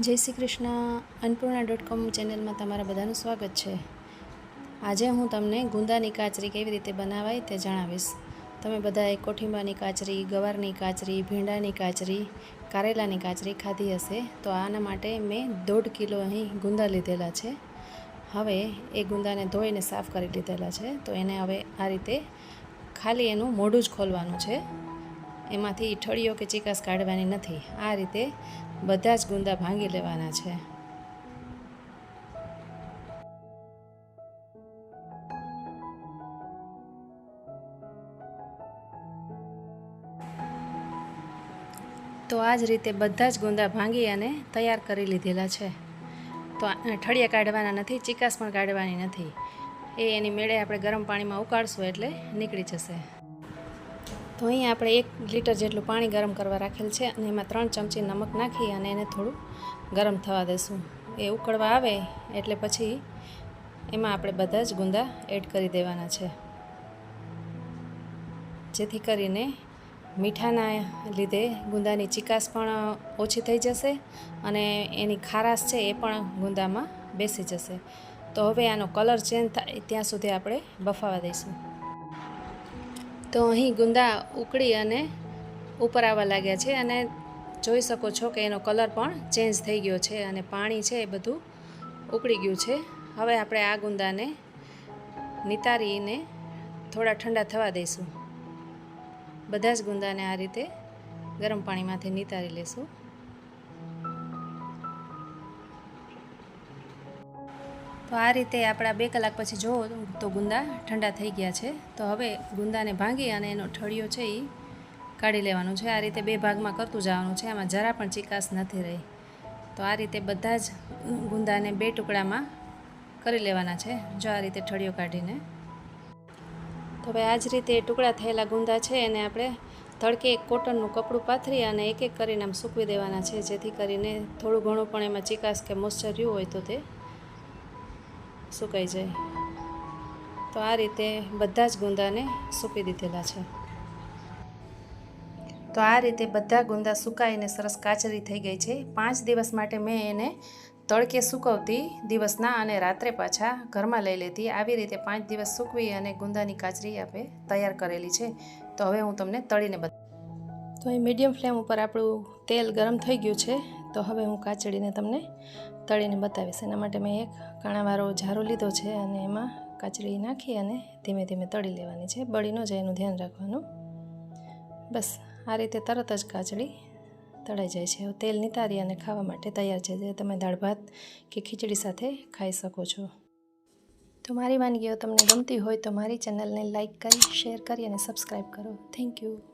જય Shri Krishna. Annapurna dot com ચેનલમાં તમારા બધાનું સ્વાગત છે. આજે હું તમને ગુંદાની કાચરી કેવી રીતે બનાવાય તે જણાવીશ. તમે બધાએ કોઠીંબાની કાચરી, ગવારની કાચરી, ભીંડાની કાચરી, કારેલાની કાચરી ખાધી હશે, તો આના માટે મેં દોઢ કિલો અહીં ગુંદા લીધેલા છે. હવે એ ગુંદાને ધોઈને સાફ કરી લીધેલા છે, તો એને હવે આ રીતે ખાલી એનું મોઢું જ ખોલવાનું છે. એમાંથી ઈઠળીઓ કે ચીકાસ કાઢવાની નથી. આ રીતે બધા જ ગુંદા ભાંગી લેવાના છે. તો આ જ રીતે બધા જ ગુંદા ભાંગી અને તૈયાર કરી લીધેલા છે. તો ઠળિયા કાઢવાના નથી ચીકાસ પણ કાઢવાની નથી. એ એની મેળે આપણે ગરમ પાણીમાં ઉકાળશું એટલે નીકળી જશે. તો અહીં આપણે એક લીટર જેટલું પાણી ગરમ કરવા રાખેલ છે અને એમાં ત્રણ ચમચી નમક નાખી અને એને થોડું ગરમ થવા દઈશું એ ઉકળવા આવે એટલે પછી એમાં આપણે બધા જ ગુંદા એડ કરી દેવાના છે. જેથી કરીને મીઠાના લીધે ગુંદાની ચિકાસ પણ ઓછી થઈ જશે અને એની ખારાશ છે એ પણ ગુંદામાં બેસી જશે. તો હવે આનો કલર ચેન્જ થાય ત્યાં સુધી આપણે બફાવા દઈશું. તો અહીં ગુંદા ઉકળી અને ઉપર આવવા લાગ્યા છે અને જોઈ શકો છો કે એનો કલર પણ ચેન્જ થઈ ગયો છે અને પાણી છે એ બધું ઉકળી ગયું છે. હવે આપણે આ ગુંદાને નિતારીને થોડા ઠંડા થવા દઈશું. બધા જ ગુંદાને આ રીતે ગરમ પાણીમાંથી નિતારી લેશું. તો આ રીતે આપણા બે કલાક પછી જુઓ તો ગુંદા ઠંડા થઈ ગયા છે. તો હવે ગુંદાને ભાંગી અને એનો ઠળિયો છે એ કાઢી લેવાનો છે. આ રીતે બે ભાગમાં કરતું જવાનું છે. આમાં જરા પણ ચિકાસ નથી રહી. તો આ રીતે બધા જ ગુંદાને બે ટુકડામાં કરી લેવાના છે. જો આ રીતે ઠળિયો કાઢીને. તો હવે આ જ રીતે ટુકડા થયેલા ગુંદા છે. એને આપણે તડકે એક કોટનનું કપડું પાથરી અને એક એક કરીને આમ સૂકવી દેવાના છે. જેથી કરીને થોડું ઘણું પણ એમાં ચિકાસ કે મોઈશ્ચર રહ્યું હોય તો તે સુકાઈ જાય? તો આ રીતે બધા જ ગુંદાને સૂકી દીધેલા છે. તો આ રીતે બધા ગુંદા સુકાઈને સરસ કાચરી થઈ ગઈ છે. પાંચ દિવસ માટે મેં એને તડકે સૂકવતી દિવસના અને રાત્રે પાછા ઘરમાં લઈ લેતી. આવી રીતે પાંચ દિવસ સૂકવી અને ગુંદાની કાચરી આપણે તૈયાર કરેલી છે. તો હવે હું તમને તળીને બતા તો અહીં મીડિયમ ફ્લેમ ઉપર આપણું તેલ ગરમ થઈ ગયું છે. તો હવે હું કાચડીને તમને તળીને બતાવીશ. એના માટે મેં એક કાણાવાળો ઝારો લીધો છે અને એમાં કાચડી નાખી અને ધીમે ધીમે તળી લેવાની છે. બળી ન જાય એનું ધ્યાન રાખવાનું. બસ, આ રીતે તરત જ કાચડી તળાઈ જાય છે. તેલ નિતારી અને ખાવા માટે તૈયાર છે જે તમે દાળ ભાત કે ખીચડી સાથે ખાઈ શકો છો. તો મારી વાનગીઓ તમને ગમતી હોય તો મારી ચેનલને લાઇક કરી, શેર કરી અને સબસ્ક્રાઈબ કરો. Thank you.